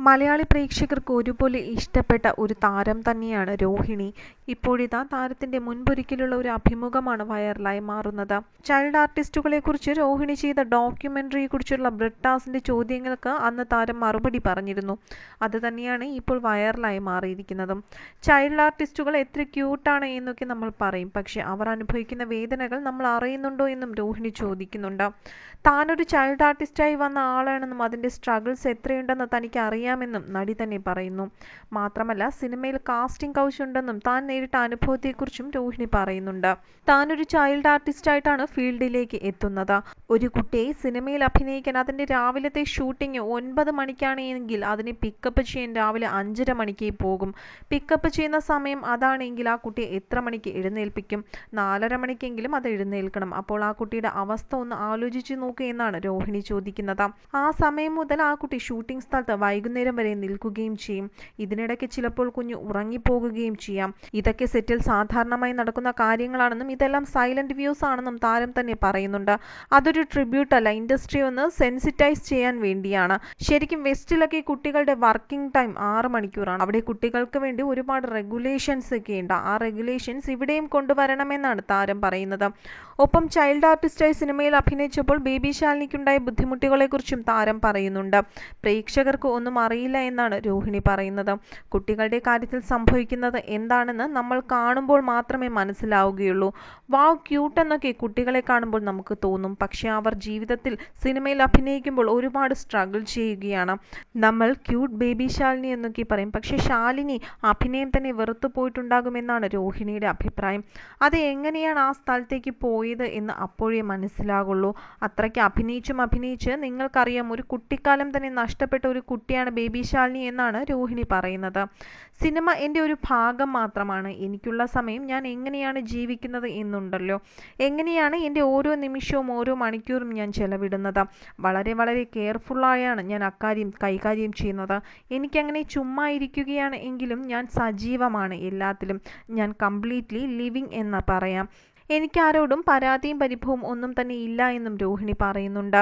മലയാളി പ്രേക്ഷകർക്ക് ഒരുപോലെ ഇഷ്ടപ്പെട്ട ഒരു താരം തന്നെയാണ് രോഹിണി. ഇപ്പോഴിതാ താരത്തിന്റെ മുൻപൊരിക്കലുള്ള ഒരു അഭിമുഖമാണ് വൈറലായി മാറുന്നത്. ചൈൽഡ് ആർട്ടിസ്റ്റുകളെ കുറിച്ച് രോഹിണി ചെയ്ത ഡോക്യുമെന്ററിയെ കുറിച്ചുള്ള ബ്രിട്ടാസിന്റെ ചോദ്യങ്ങൾക്ക് അന്ന് താരം മറുപടി പറഞ്ഞിരുന്നു. അത് തന്നെയാണ് ഇപ്പോൾ വൈറലായി മാറിയിരിക്കുന്നതും. ചൈൽഡ് ആർട്ടിസ്റ്റുകൾ എത്ര ക്യൂട്ടാണ് എന്നൊക്കെ നമ്മൾ പറയും. പക്ഷേ അവർ അനുഭവിക്കുന്ന വേദനകൾ നമ്മൾ അറിയുന്നുണ്ടോ എന്നും രോഹിണി ചോദിക്കുന്നുണ്ട്. താനൊരു ചൈൽഡ് ആർട്ടിസ്റ്റായി വന്ന ആളാണെന്നും അതിന്റെ സ്ട്രഗിൾസ് എത്രയുണ്ടെന്ന് തനിക്ക് അറിയാമെന്നും നടി തന്നെ പറയുന്നു. മാത്രമല്ല സിനിമയിൽ കാസ്റ്റിംഗ് കൗച്ച് ഉണ്ടെന്നും താൻ നേരിട്ട അനുഭവത്തെക്കുറിച്ചും രോഹിണി പറയുന്നുണ്ട്. താനൊരു ചൈൽഡ് ആർട്ടിസ്റ്റായിട്ടാണ് ഫീൽഡിലേക്ക് എത്തുന്നത്. ഒരു കുട്ടിയെ സിനിമയിൽ അഭിനയിക്കാൻ അതിന്റെ രാവിലത്തെ ഷൂട്ടിംഗ് ഒൻപത് മണിക്കാണ് എങ്കിൽ അതിനെ പിക്കപ്പ് ചെയ്യാൻ രാവിലെ അഞ്ചര മണിക്ക് പോകും. പിക്കപ്പ് ചെയ്യുന്ന സമയം അതാണെങ്കിൽ ആ കുട്ടിയെ എത്ര മണിക്ക് എഴുന്നേൽപ്പിക്കും? നാലര മണിക്കെങ്കിലും അത് എഴുന്നേൽക്കണം. അപ്പോൾ ആ കുട്ടിയുടെ അവസ്ഥ ഒന്ന് ആലോചിച്ച് നോക്കുക എന്നാണ് രോഹിണി ചോദിക്കുന്നത്. ആ സമയം മുതൽ ആ കുട്ടി ഷൂട്ടിംഗ് സ്ഥലത്ത് വൈകുന്നേരം വരെ നിൽക്കുകയും ചെയ്യും. ഇതിനിടയ്ക്ക് ചിലപ്പോൾ കുഞ്ഞ് ഉറങ്ങിപ്പോകുകയും ചെയ്യാം. ഇതൊക്കെ സെറ്റിൽ സാധാരണമായി നടക്കുന്ന കാര്യങ്ങളാണെന്നും ഇതെല്ലാം സൈലന്റ് വ്യൂസ് ആണെന്നും താരം തന്നെ പറയുന്നുണ്ട്. അതൊരു ട്രിബ്യൂട്ട് അല്ല ഇൻഡസ്ട്രി ഒന്ന് സെൻസിറ്റൈസ് ചെയ്യാൻ വേണ്ടിയാണ്. ശരിക്കും വെസ്റ്റിലൊക്കെ കുട്ടികളുടെ വർക്കിംഗ് ടൈം ആറ് മണിക്കൂറാണ്. അവിടെ കുട്ടികൾക്ക് വേണ്ടി ഒരുപാട് റെഗുലേഷൻസ് ഒക്കെ ഉണ്ട്. ആ റെഗുലേഷൻസ് ഇവിടെയും കൊണ്ടുവരണമെന്നാണ് താരം പറയുന്നത്. ഒപ്പം ചൈൽഡ് ആർട്ടിസ്റ്റായി സിനിമയിൽ അഭിനയിച്ചപ്പോൾ ബേബി ശാലിനിക്കുണ്ടായ ബുദ്ധിമുട്ടുകളെക്കുറിച്ചും താരം പറയുന്നുണ്ട്. പ്രേക്ഷകർക്ക് ഒന്നും അറിയില്ല എന്നാണ് രോഹിണി പറയുന്നത്. കുട്ടികളുടെ കാര്യത്തിൽ സംഭവിക്കുന്നത് എന്താണെന്ന് നമ്മൾ കാണുമ്പോൾ മാത്രമേ മനസ്സിലാവുകയുള്ളൂ. വാവ് ക്യൂട്ട് എന്നൊക്കെ കുട്ടികളെ കാണുമ്പോൾ നമുക്ക് തോന്നും. പക്ഷേ അവർ ജീവിതത്തിൽ സിനിമയിൽ അഭിനയിക്കുമ്പോൾ ഒരുപാട് സ്ട്രഗിൾ ചെയ്യുകയാണ്. നമ്മൾ ക്യൂട്ട് ബേബി ശാലിനി എന്നൊക്കെ പറയും. പക്ഷേ ശാലിനി അഭിനയം തന്നെ വെറുത്തു പോയിട്ടുണ്ടാകുമെന്നാണ് രോഹിണിയുടെ അഭിപ്രായം. അത് എങ്ങനെയാണ് ആ സ്ഥലത്തേക്ക് പോയത് എന്ന് അപ്പോഴേ മനസ്സിലാകുള്ളൂ. അത്രയ്ക്ക് അഭിനയിച്ചും അഭിനയിച്ച് നിങ്ങൾക്കറിയാം ഒരു കുട്ടിക്കാലം തന്നെ നഷ്ടപ്പെട്ട ഒരു കുട്ടിയാണ് ബേബി ശാലിനി എന്നാണ് രോഹിണി പറയുന്നത്. സിനിമ എന്റെ ഒരു ഭാഗം മാത്രമാണ്. എനിക്കുള്ള സമയം ഞാൻ എങ്ങനെയാണ് ജീവിക്കുന്നത് എന്നുണ്ടല്ലോ. എങ്ങനെയാണ് എന്റെ ഓരോ നിമിഷവും ഓരോ മണിക്കൂറും ഞാൻ ചെലവിടുന്നത്? വളരെ വളരെ കെയർഫുള്ളായാണ് ഞാൻ അക്കാര്യം കൈകാര്യം ചെയ്യുന്നത്. എനിക്കങ്ങനെ ചുമ്മാ ഇരിക്കുകയാണ് എങ്കിലും ഞാൻ സജീവമാണ് എല്ലാത്തിലും. ഞാൻ കംപ്ലീറ്റ്ലി ലിവിങ് എന്ന് പറയാം. എനിക്കാരോടും പരാതിയും പരിഭവവും ഒന്നും തന്നെ ഇല്ല എന്നും രോഹിണി പറയുന്നുണ്ട്.